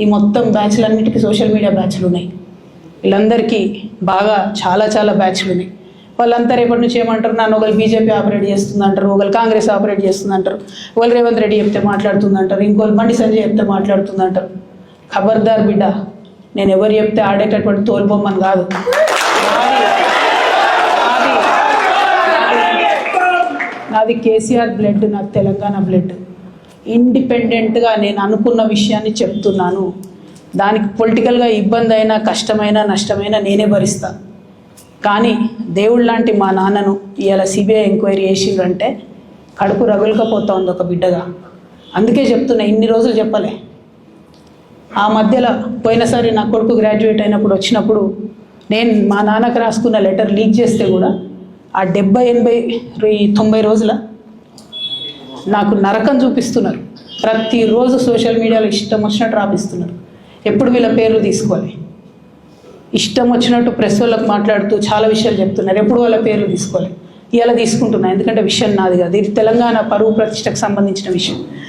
ఈ మొత్తం బ్యాచ్లన్నిటికీ social media బ్యాచ్లు ఉన్నాయి వీళ్ళందరికీ బాగా చాలా చాలా బ్యాచ్లు ఉన్నాయి వాళ్ళంతా రేపటి నుంచి ఏమంటారు? నన్ను ఒకరు బీజేపీ ఆపరేట్ చేస్తుంది అంటారు ఒకరు కాంగ్రెస్ ఆపరేట్ చేస్తుంది అంటారు ఒకరు రేవంత్ రెడ్డి చెప్తే మాట్లాడుతుంది అంటారు ఇంకోరు బండి సంజయ్ చెప్తే మాట్లాడుతుంది అంటారు ఖబర్దార్ బిడ్డ నేను ఎవరు చెప్తే ఆడేటటువంటి తోలుబొమ్మని కాదు. నాది- నాది కేసీఆర్ బ్లడ్ నాకు తెలంగాణ బ్లడ్ ఇండిపెండెంట్గా నేను అనుకున్న విషయాన్ని చెప్తున్నాను. దానికి పొలిటికల్గా ఇబ్బంది అయినా కష్టమైనా నష్టమైనా నేనే భరిస్తా. కానీ దేవుడు లాంటి మా నాన్నను ఇవాళ సిబిఐ ఎంక్వైరీ చేసిండ్రంటే కడుపు రగులుకపోతా ఉంది ఒక బిడ్డగా. అందుకే చెప్తున్నా ఇన్ని రోజులు చెప్పలే. ఆ మధ్యలో పోయినసారి నా కొడుకు గ్రాడ్యుయేట్ అయినప్పుడు వచ్చినప్పుడు నేను మా నాన్నకు రాసుకున్న లెటర్ లీక్ చేస్తే కూడా ఆ డెబ్బై ఎనభై తొంభై రోజుల నాకు నరకం చూపిస్తున్నారు. ప్రతిరోజు సోషల్ మీడియాలో ఇష్టం వచ్చినట్టు రాపిస్తున్నారు. ఎప్పుడు వీళ్ళ పేర్లు తీసుకోవాలి? ఇష్టం వచ్చినట్టు ప్రెస్ వాళ్ళకి మాట్లాడుతూ చాలా విషయాలు చెప్తున్నారు. ఎప్పుడు వాళ్ళ పేర్లు తీసుకోవాలి? ఇలా తీసుకుంటున్నా. ఎందుకంటే విషయం నాది కాదు. ఇది తెలంగాణ పరువు ప్రతిష్టకు సంబంధించిన విషయం.